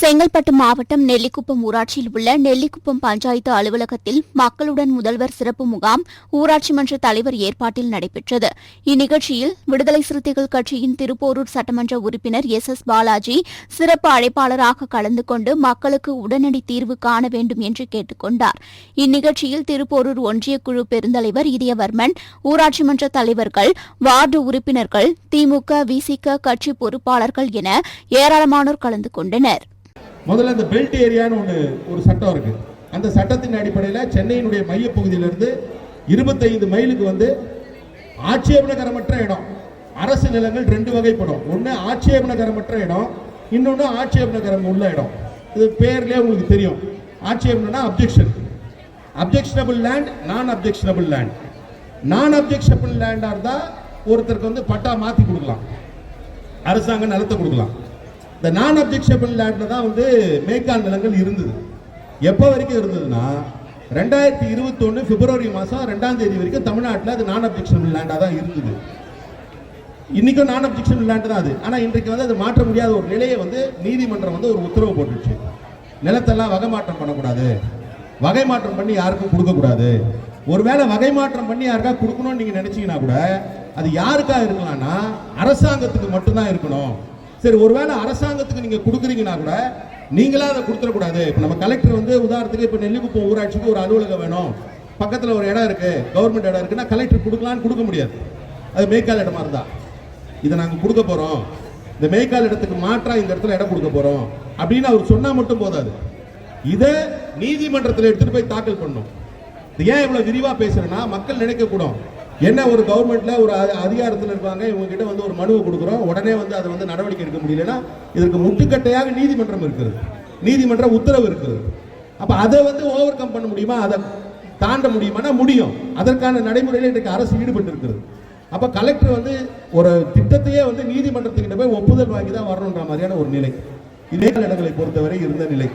செங்கல்பட்டு மாவட்டம் நெல்லிக்குப்பம் ஊராட்சியில் உள்ள நெல்லிக்குப்பம் பஞ்சாயத்து அலுவலகத்தில் மக்களுடன் முதல்வர் சிறப்பு முகாம் ஊராட்சி மன்ற தலைவர் ஏற்பாட்டில் நடைபெற்றது. இந்நிகழ்ச்சியில் விடுதலை சிறுத்தைகள் கட்சியின் திருப்போரூர் சட்டமன்ற உறுப்பினர் எஸ் எஸ் பாலாஜி சிறப்பு அழைப்பாளராக கலந்து கொண்டு மக்களுக்கு உடனடி தீர்வு காண வேண்டும் என்று கேட்டுக் கொண்டார். இந்நிகழ்ச்சியில் திருப்போரூர் ஒன்றிய குழு பெருந்தலைவர் இதயவர்மன் ஊராட்சி மன்ற தலைவர்கள் வார்டு உறுப்பினர்கள் திமுக விசிக கட்சி பொறுப்பாளர்கள் என ஏராளமானோர் கலந்து கொண்டனர். முதல்ல இந்த பெல்ட் ஏரியான்னு ஒன்று ஒரு சட்டம் இருக்குது அந்த சட்டத்தின் அடிப்படையில் சென்னையினுடைய மையப்பகுதியிலிருந்து இருபத்தைந்து மைலுக்கு வந்து ஆட்சேபனகரமற்ற இடம். அரசு நிலங்கள் ரெண்டு வகைப்படும். ஒன்று ஆட்சேபனகரமற்ற இடம் இன்னொன்று ஆட்சேபனகரம் உள்ள இடம். இது பேர்லேயே உங்களுக்கு தெரியும். ஆட்சேபனா objection objectionable land non objectionable land non objectionable லேண்டாக இருந்தால் ஒருத்தருக்கு வந்து பட்டா மாற்றி கொடுக்கலாம். அரசாங்கம் நிலத்தை கொடுக்கலாம். இந்த நான் அப்ஜெக்ஷபிள் லேண்டில் தான் வந்து மேய்க்கால் நிலங்கள் இருந்தது. எப்போ வரைக்கும் இருந்ததுன்னா ரெண்டாயிரத்தி இருபத்தொன்று பிப்ரவரி மாதம் ரெண்டாம் தேதி வரைக்கும் தமிழ்நாட்டில் அது நான் அப்ஜெக்ஷபிள் லேண்டாக தான் இருந்தது. இன்னைக்கும் நான் அப்ஜெக்ஷபிள் லேண்டு தான் அது. ஆனால் இன்றைக்கு வந்து அது மாற்ற முடியாத ஒரு நிலையை வந்து நீதிமன்றம் வந்து ஒரு உத்தரவு போட்டுருச்சு நிலத்தெல்லாம் வகை மாற்றம் பண்ணக்கூடாது. வகை மாற்றம் பண்ணி யாருக்கும் கொடுக்கக்கூடாது. ஒருவேளை வகை மாற்றம் பண்ணி யாருக்கா கொடுக்கணும்னு நீங்கள் நினச்சிங்கன்னா கூட அது யாருக்கா இருக்கலாம்னா அரசாங்கத்துக்கு மட்டும்தான் இருக்கணும். சரி ஒருவேளை அரசாங்கத்துக்கு நீங்க கொடுக்குறீங்கன்னா கூட நீங்களா அதை கொடுத்துடக்கூடாது. இப்போ நம்ம கலெக்டர் வந்து உதாரணத்துக்கு இப்போ நெல்லிக்குப்பம் ஊராட்சிக்கு ஒரு அலுவலகம் வேணும். பக்கத்தில் ஒரு இடம் இருக்கு கவர்மெண்ட் இடம் இருக்குன்னா கலெக்டர் கொடுக்கலான்னு கொடுக்க முடியாது. அது மேய்க்கால் இடமா இருந்தா. இதை நாங்கள் கொடுக்க போறோம். இந்த மேய்க்கால் இடத்துக்கு மாற்றா இந்த இடத்துல இடம் கொடுக்க போறோம். அப்படின்னு அவர் சொன்னா மட்டும் போதாது. இதை நீதிமன்றத்தில் எடுத்துட்டு போய் தாக்கல் பண்ணும். இது ஏன் இவ்வளவு விரிவா பேசுறேன்னா மக்கள் நினைக்க கூடும் என்ன ஒரு கவர்மெண்ட்ல ஒரு அ- அதிகாரத்தில் இருப்பாங்க இவங்க கிட்ட வந்து ஒரு மனுவை கொடுக்குறோம். உடனே வந்து அதை வந்து நடவடிக்கை எடுக்க முடியலன்னா இதற்கு முட்டுக்கட்டையாக நீதிமன்றம் இருக்கிறது நீதிமன்ற உத்தரவு இருக்கிறது அப்ப அதை வந்து ஓவர் கம் பண்ண முடியுமா? அதை தாண்ட முடியுமானா முடியும். அதற்கான நடைமுறையில் இன்றைக்கு அரசு ஈடுபட்டு இருக்கிறது அப்ப கலெக்டர் வந்து ஒரு திட்டத்தையே வந்து நீதிமன்றத்துக்கிட்ட போய் ஒப்புதல் வாங்கி தான் வரணுன்ற மாதிரியான ஒரு நிலை. இதே இடங்களை பொறுத்தவரை இருந்த நிலை.